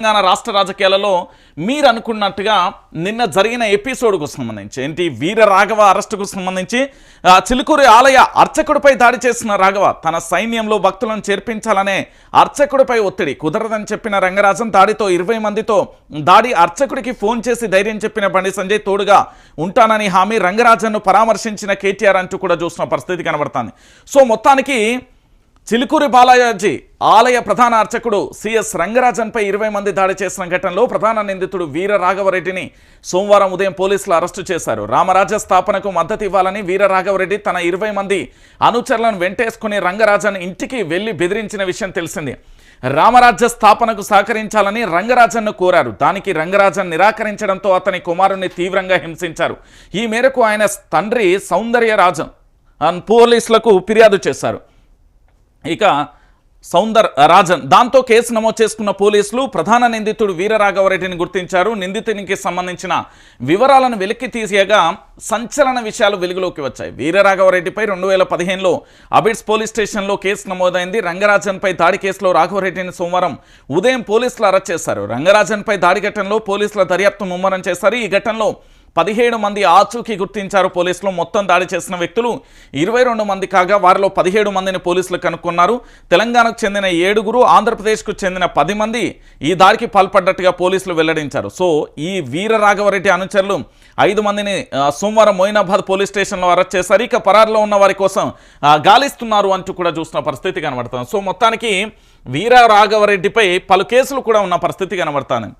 తెలంగాణ రాష్ట్ర రాజకీయాలలో మీరు అనుకున్నట్టుగా నిన్న జరిగిన ఎపిసోడ్కు సంబంధించి ఏంటి? వీర రాఘవ అరెస్టుకు సంబంధించి చిలుకూరి ఆలయ అర్చకుడిపై దాడి చేసిన రాఘవ తన సైన్యంలో భక్తులను చేర్పించాలనే అర్చకుడిపై ఒత్తిడి కుదరదని చెప్పిన రంగరాజన్ దాడితో ఇరవై మందితో దాడి అర్చకుడికి ఫోన్ చేసి ధైర్యం చెప్పిన బండి సంజయ్ తోడుగా ఉంటానని హామీ రంగరాజన్ను పరామర్శించిన కేటీఆర్ అంటూ కూడా చూసిన పరిస్థితి కనబడుతుంది. సో మొత్తానికి చిలుకూరి బాలాజీ ఆలయ ప్రధాన అర్చకుడు సిఎస్ రంగరాజన్పై ఇరవై మంది దాడి చేసిన ఘటనలో ప్రధాన నిందితుడు వీర రాఘవరెడ్డిని సోమవారం ఉదయం పోలీసులు అరెస్టు చేశారు. రామరాజ్య స్థాపనకు మద్దతు ఇవ్వాలని వీర రాఘవరెడ్డి తన ఇరవై మంది అనుచరులను వెంటేసుకుని రంగరాజన్ ఇంటికి వెళ్ళి బెదిరించిన విషయం తెలిసింది. రామరాజ్య స్థాపనకు సహకరించాలని రంగరాజన్ను కోరారు. దానికి రంగరాజన్ నిరాకరించడంతో అతని కుమారుణ్ణి తీవ్రంగా హింసించారు. ఈ మేరకు ఆయన తండ్రి సౌందర్యరాజన్ పోలీసులకు ఫిర్యాదు చేశారు. ఇక సౌందర్ రాజన్ దాంతో కేసు నమోదు చేసుకున్న పోలీసులు ప్రధాన నిందితుడు వీరరాఘవరెడ్డిని గుర్తించారు. నిందితునికి సంబంధించిన వివరాలను వెలికి తీసేయగా సంచలన విషయాలు వెలుగులోకి వచ్చాయి. వీరరాఘవరెడ్డిపై రెండు వేల పదిహేనులో అబిడ్స్ పోలీస్ స్టేషన్లో కేసు నమోదైంది. రంగరాజన్పై దాడి కేసులో రాఘవరెడ్డిని సోమవారం ఉదయం పోలీసులు అరెస్ట్ చేశారు. రంగరాజన్పై దాడి ఘటనలో పోలీసుల దర్యాప్తు ముమ్మరం చేశారు. ఈ ఘటనలో పదిహేడు మంది ఆచూకీ గుర్తించారు పోలీసులు. మొత్తం దాడి చేసిన వ్యక్తులు ఇరవై రెండు మంది కాగా వారిలో పదిహేడు మందిని పోలీసులు కనుక్కున్నారు. తెలంగాణకు చెందిన ఏడుగురు ఆంధ్రప్రదేశ్కు చెందిన పది మంది ఈ దాడికి పాల్పడ్డట్టుగా పోలీసులు వెల్లడించారు. సో ఈ వీర రాఘవరెడ్డి అనుచరులు ఐదు మందిని సోమవారం మొయినాబాద్ పోలీస్ స్టేషన్లో అరెస్ట్ చేశారు. ఇక పరారులో ఉన్న వారి కోసం గాలిస్తున్నారు అంటూ కూడా చూసిన పరిస్థితి కనబడుతుంది. సో మొత్తానికి వీర రాఘవరెడ్డిపై పలు కేసులు కూడా ఉన్న పరిస్థితి కనబడుతుంది.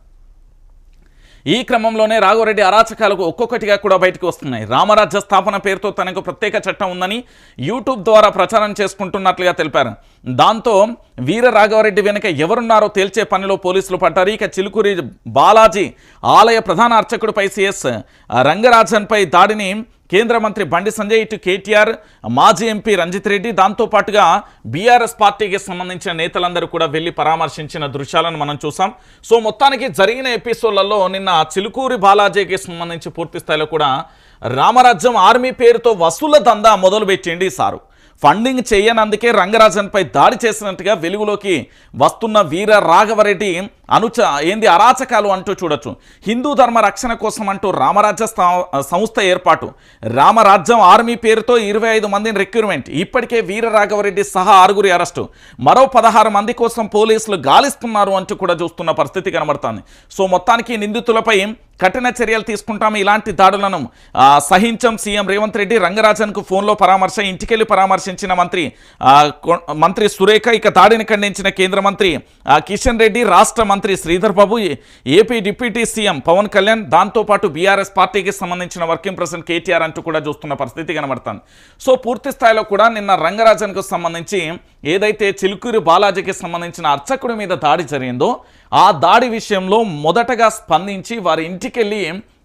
ఈ క్రమంలోనే రాఘవరెడ్డి అరాచకాలకు ఒక్కొక్కటిగా కూడా బయటకు వస్తున్నాయి. రామరాజ్య స్థాపన పేరుతో తనకు ప్రత్యేక చట్టం ఉందని యూట్యూబ్ ద్వారా ప్రచారం చేసుకుంటున్నట్లుగా తెలిపారు. దాంతో వీర రాఘవరెడ్డి వెనుక ఎవరున్నారో తేల్చే పనిలో పోలీసులు పడ్డారు. ఇక చిలుకూరి బాలాజీ ఆలయ ప్రధాన అర్చకుడిపై సిఎస్ రంగరాజన్పై దాడిని కేంద్ర మంత్రి బండి సంజయ్ ఇటు కేటీఆర్ మాజీ ఎంపీ రంజిత్ రెడ్డి దాంతోపాటుగా బీఆర్ఎస్ పార్టీకి సంబంధించిన నేతలందరూ కూడా వెళ్ళి పరామర్శించిన దృశ్యాలను మనం చూసాం. సో మొత్తానికి జరిగిన ఎపిసోడ్లలో నిన్న చిలుకూరి బాలాజీకి సంబంధించి పూర్తి స్థాయిలో కూడా రామరాజ్యం ఆర్మీ పేరుతో వసూల దందా మొదలుపెట్టిండి సారు. ఫండింగ్ చేయనందుకే రంగరాజన్పై దాడి చేసినట్టుగా వెలుగులోకి వస్తున్న వీర రాఘవరెడ్డి అనుచ ఏంది అరాచకాలు అంటూ చూడొచ్చు. హిందూ ధర్మ రక్షణ కోసం అంటూ రామరాజ్య స్థా- సంస్థ ఏర్పాటు. రామరాజ్యం ఆర్మీ పేరుతో ఇరవై ఐదు మందిని రిక్రూట్మెంట్ ఇప్పటికే వీర రాఘవరెడ్డి సహా ఆరుగురి అరెస్టు. మరో పదహారు మంది కోసం పోలీసులు గాలిస్తున్నారు అంటూ కూడా చూస్తున్న పరిస్థితి కనబడుతుంది. సో మొత్తానికి నిందితులపై కఠిన చర్యలు తీసుకుంటాము ఇలాంటి దాడులను. సహించం సీఎం రేవంత్ రెడ్డి రంగరాజన్కు ఫోన్లో పరామర్శ ఇంటికెళ్ళి పరామర్శించిన మంత్రి కొ- మంత్రి సురేఖ ఇక దాడిని ఖండించిన కేంద్ర మంత్రి ఆ, కిషన్ రెడ్డి రాష్ట్ర మంత్రి Sridhar Babu AP deputy CM Pawan Kalyan దాంతోపాటు బీఆర్ఎస్ పార్టీకి సంబంధించిన వర్కింగ్ ప్రెసిడెంట్ కేటీఆర్ అంటూ కూడా చూస్తున్న పరిస్థితి కనబడుతుంది. సో పూర్తి స్థాయిలో కూడా నిన్న రంగరాజన్కు సంబంధించి ఏదైతే చిలుకూరి బాలాజీకి సంబంధించిన అర్చకుడి మీద దాడి జరిగిందో ఆ దాడి విషయంలో మొదటగా స్పందించి వారి ఇంటికెళ్ళి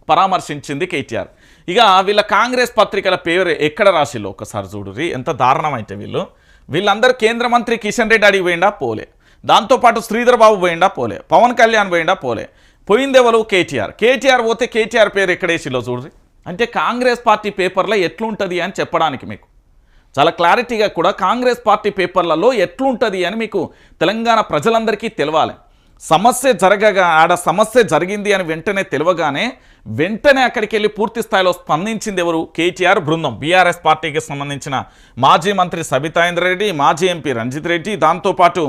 పరామర్శించింది కేటీఆర్. ఇక వీళ్ళ కాంగ్రెస్ పత్రికల పేరు ఎక్కడ రాసిల్లో? ఒకసారి చూడురి ఎంత దారుణం అయితే వీళ్ళు. వీళ్ళందరూ కేంద్ర మంత్రి కిషన్ రెడ్డి అడిగి పోయిండా? పోలే. దాంతోపాటు శ్రీధర్ బాబు పోయిండా? పోలే. పవన్ కళ్యాణ్ పోయిండా? పోలే. పోయిందెవరు? కేటీఆర్. కేటీఆర్ పోతే కేటీఆర్ పేరు ఎక్కడేసిలో చూడ్రి అంటే కాంగ్రెస్ పార్టీ పేపర్లో ఎట్లుంటుంది అని చెప్పడానికి మీకు. చాలా క్లారిటీగా కూడా కాంగ్రెస్ పార్టీ పేపర్లలో ఎట్లుంటుంది అని మీకు తెలంగాణ ప్రజలందరికీ తెలవాలి. సమస్య జరగగా ఆడ సమస్య జరిగింది అని వెంటనే తెలియగానే వెంటనే అక్కడికి వెళ్ళి పూర్తి స్థాయిలో స్పందించింది ఎవరు? కేటీఆర్ బృందం. బీఆర్ఎస్ పార్టీకి సంబంధించిన మాజీ మంత్రి సబితాయింద్ర రెడ్డి మాజీ ఎంపీ రంజిత్ రెడ్డి దాంతోపాటు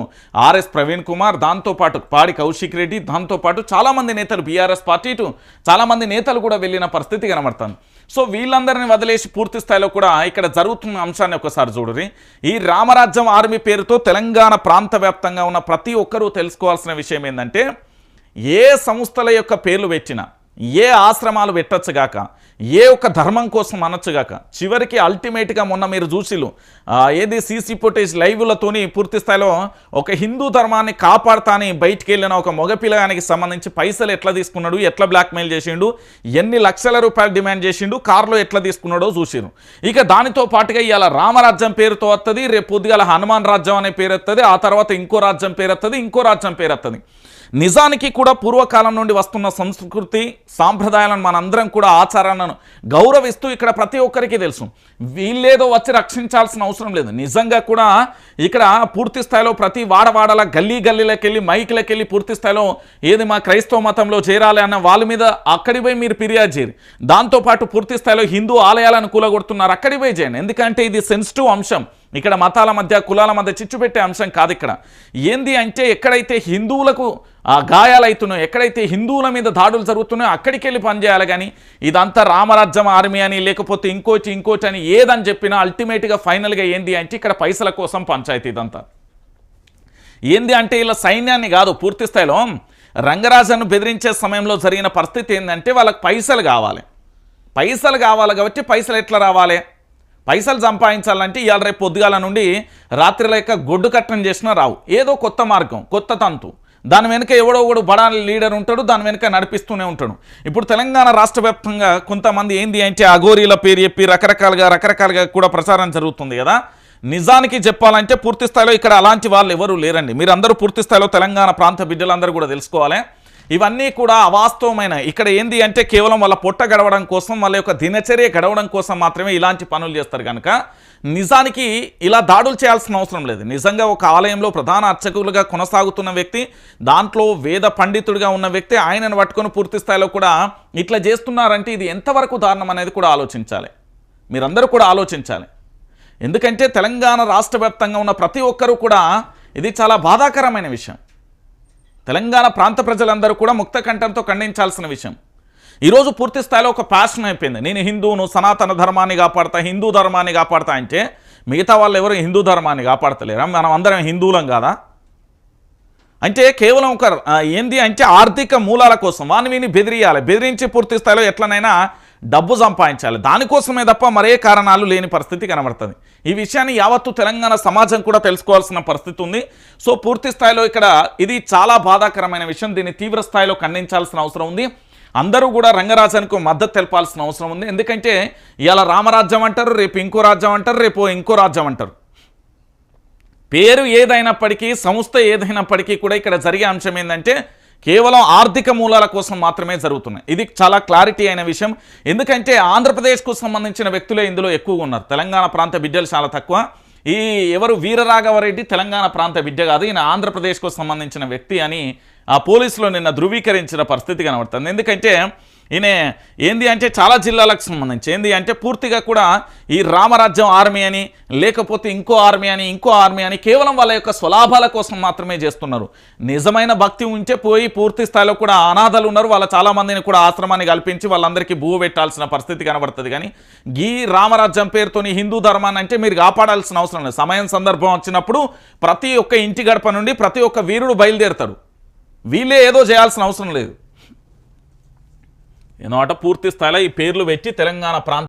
ఆర్ఎస్ ప్రవీణ్ కుమార్ దాంతోపాటు పాడి కౌశిక్ రెడ్డి దాంతోపాటు చాలామంది నేతలు బీఆర్ఎస్ పార్టీ ఇటు చాలామంది నేతలు కూడా వెళ్ళిన పరిస్థితి కనబడుతుంది. సో వీళ్ళందరిని వదిలేసి పూర్తి స్థాయిలో కూడా ఇక్కడ జరుగుతున్న అంశాన్ని ఒకసారి చూడరి ఈ రామరాజ్యం ఆర్మీ పేరుతో తెలంగాణ ప్రాంత వ్యాప్తంగా ఉన్న ప్రతి ఒక్కరూ తెలుసుకోవాల్సిన విషయం ఏంటంటే ఏ సంస్థల యొక్క పేర్లు పెట్టినా ఏ ఆశ్రమాలు పెట్టచ్చుగాక ఏ ఒక్క ధర్మం కోసం అనొచ్చుగాక చివరికి అల్టిమేట్గా మొన్న మీరు చూసిలు ఏది సీసీ ఫుటేజ్ లైవ్లతోని పూర్తి స్థాయిలో ఒక హిందూ ధర్మాన్ని కాపాడుతాని బయటికి వెళ్ళిన ఒక మగపిల్లగానికి సంబంధించి పైసలు ఎట్లా తీసుకున్నాడు? ఎట్లా బ్లాక్మెయిల్ చేసిండు? ఎన్ని లక్షల రూపాయలు డిమాండ్ చేసిండు? కారులో ఎట్లా తీసుకున్నాడో చూసిరు ఇక దానితో పాటుగా ఇవాళ రామరాజ్యం పేరుతో వస్తుంది రేపు పొద్దుగాల హనుమాన్ రాజ్యం అనే పేరు వస్తుంది ఆ తర్వాత ఇంకో రాజ్యం పేరు వస్తుంది ఇంకో రాజ్యం పేరు వస్తుంది నిజానికి కూడా పూర్వకాలం నుండి వస్తున్న సంస్కృతి సాంప్రదాయాలను మనందరం కూడా ఆచారాలను గౌరవిస్తూ ఇక్కడ ప్రతి ఒక్కరికి తెలుసు. వీళ్ళేదో వచ్చి రక్షించాల్సిన అవసరం లేదు. నిజంగా కూడా ఇక్కడ పూర్తి స్థాయిలో ప్రతి వాడవాడల గల్లీ గల్లీలకు వెళ్ళి మైకులకు వెళ్ళి పూర్తి స్థాయిలో ఏది మా క్రైస్తవ మతంలో చేరాలి అన్న వాళ్ళ మీద అక్కడి పోయి మీరు ఫిర్యాదు చేయరు. దాంతోపాటు పూర్తి స్థాయిలో హిందూ ఆలయాలను కూలగొడుతున్నారు. అక్కడి పోయి చేయండి. ఎందుకంటే ఇది సెన్సిటివ్ అంశం. ఇక్కడ మతాల మధ్య కులాల మధ్య చిచ్చు పెట్టే అంశం కాదు ఇక్కడ. ఏంది అంటే ఎక్కడైతే హిందువులకు గాయాలవుతున్నాయో ఎక్కడైతే హిందువుల మీద దాడులు జరుగుతున్నాయో అక్కడికి వెళ్ళి పనిచేయాలి కానీ ఇదంతా రామరాజ్యం ఆర్మీ అని లేకపోతే ఇంకోటి ఇంకోటి అని ఏదని చెప్పినా అల్టిమేట్గా ఫైనల్గా ఏంది అంటే ఇక్కడ పైసల కోసం పంచాయతీ ఇదంతా. ఏంది అంటే ఇలా సైన్యాన్ని కాదు పూర్తి స్థాయిలో రంగరాజను బెదిరించే సమయంలో జరిగిన పరిస్థితి ఏంటంటే వాళ్ళకి పైసలు కావాలి. పైసలు కావాలి కాబట్టి పైసలు ఎట్లా రావాలి? పైసలు సంపాదించాలంటే ఇవాళ రేపు పొద్దుగాల నుండి రాత్రి లేక గొడ్డు కట్టడం చేసినా రావు. ఏదో కొత్త మార్గం కొత్త తంతు. దాని వెనుక ఎవడో ఒకడు బడా లీడర్ ఉంటాడు దాని వెనుక నడిపిస్తూనే ఉంటాడు. ఇప్పుడు తెలంగాణ రాష్ట్ర వ్యాప్తంగా కొంతమంది ఏంది అంటే అఘోరీల పేరు చెప్పి రకరకాలుగా రకరకాలుగా కూడా ప్రచారం జరుగుతుంది కదా. నిజానికి చెప్పాలంటే పూర్తిస్థాయిలో ఇక్కడ అలాంటి వాళ్ళు ఎవరు లేరండి. మీరు అందరూ తెలంగాణ ప్రాంత బిడ్డలందరూ కూడా తెలుసుకోవాలి. ఇవన్నీ కూడా అవాస్తవమైన. ఇక్కడ ఏంది అంటే కేవలం వాళ్ళ పొట్ట గడవడం కోసం వాళ్ళ యొక్క దినచర్య గడవడం కోసం మాత్రమే ఇలాంటి పనులు చేస్తారు కనుక నిజానికి ఇలా దాడులు చేయాల్సిన అవసరం లేదు. నిజంగా ఒక ఆలయంలో ప్రధాన అర్చకులుగా కొనసాగుతున్న వ్యక్తి దాంట్లో వేద పండితుడిగా ఉన్న వ్యక్తి ఆయనను పట్టుకొని పూర్తి స్థాయిలో కూడా ఇట్లా చేస్తున్నారంటే ఇది ఎంతవరకు దారుణం అనేది కూడా ఆలోచించాలి. మీరందరూ కూడా ఆలోచించాలి. ఎందుకంటే తెలంగాణ రాష్ట్ర వ్యాప్తంగా ఉన్న ప్రతి ఒక్కరూ కూడా ఇది చాలా బాధాకరమైన విషయం. తెలంగాణ ప్రాంత ప్రజలందరూ కూడా ముక్త కంఠంతో ఖండించాల్సిన విషయం. ఈరోజు పూర్తి స్థాయిలో ఒక ప్యాషన్ అయిపోయింది. నేను హిందువును సనాతన ధర్మాన్ని కాపాడతా హిందూ ధర్మాన్ని కాపాడతా అంటే మిగతా వాళ్ళు ఎవరు హిందూ ధర్మాన్ని కాపాడతలేరా? మనం అందరం హిందువులం కాదా? అంటే కేవలం ఒక ఏంది అంటే ఆర్థిక మూలాల కోసం వాని వీని బెదిరియాలి. బెదిరించి పూర్తి స్థాయిలో ఎట్లనైనా డబ్బు సంపాదించాలి. దానికోసమే తప్ప మరే కారణాలు లేని పరిస్థితి కనబడుతుంది. ఈ విషయాన్ని యావత్తు తెలంగాణ సమాజం కూడా తెలుసుకోవాల్సిన పరిస్థితి ఉంది. సో పూర్తి స్థాయిలో ఇక్కడ ఇది చాలా బాధాకరమైన విషయం. దీన్ని తీవ్ర స్థాయిలో ఖండించాల్సిన అవసరం ఉంది. అందరూ కూడా రంగరాజానికి మద్దతు తెలపాల్సిన అవసరం ఉంది. ఎందుకంటే ఇవాళ రామరాజ్యం అంటారు రేపు ఇంకో రాజ్యం అంటారు రేపు ఇంకో రాజ్యం అంటారు. పేరు ఏదైనప్పటికీ సంస్థ ఏదైనప్పటికీ కూడా ఇక్కడ జరిగే అంశం ఏంటంటే కేవలం ఆర్థిక మూలాల కోసం మాత్రమే జరుగుతున్నాయి. ఇది చాలా క్లారిటీ అయిన విషయం. ఎందుకంటే ఆంధ్రప్రదేశ్కు సంబంధించిన వ్యక్తులే ఇందులో ఎక్కువగా ఉన్నారు. తెలంగాణ ప్రాంత బిడ్డలు చాలా తక్కువ. ఈ ఎవరు వీరరాఘవరెడ్డి తెలంగాణ ప్రాంత బిడ్డ కాదు ఈయన ఆంధ్రప్రదేశ్కు సంబంధించిన వ్యక్తి అని ఆ పోలీసులు నిన్న ధృవీకరించిన పరిస్థితి కనబడుతుంది. ఎందుకంటే ఈయన ఏంది అంటే చాలా జిల్లాలకు సంబంధించి. ఏంది అంటే పూర్తిగా కూడా ఈ రామరాజ్యం ఆర్మీ అని లేకపోతే ఇంకో ఆర్మీ అని ఇంకో ఆర్మీ అని కేవలం వాళ్ళ యొక్క స్వలాభాల కోసం మాత్రమే చేస్తున్నారు. నిజమైన భక్తి ఉంటే పోయి పూర్తి స్థాయిలో కూడా అనాథలు ఉన్నారు. వాళ్ళ చాలామందిని కూడా ఆశ్రమాన్ని కల్పించి వాళ్ళందరికీ భూ పెట్టాల్సిన పరిస్థితి కనబడుతుంది. కానీ ఈ రామరాజ్యం పేరుతోని హిందూ ధర్మాన్ని అంటే మీరు కాపాడాల్సిన అవసరం లేదు. సమయం సందర్భం వచ్చినప్పుడు ప్రతి ఒక్క ఇంటి గడప నుండి ప్రతి ఒక్క వీరుడు బయలుదేరుతాడు. వీళ్ళే ఏదో చేయాల్సిన అవసరం లేదు. ఎన్నోట పూర్తి స్థాయిలో ఈ పేర్లు పెట్టి తెలంగాణ ప్రాంత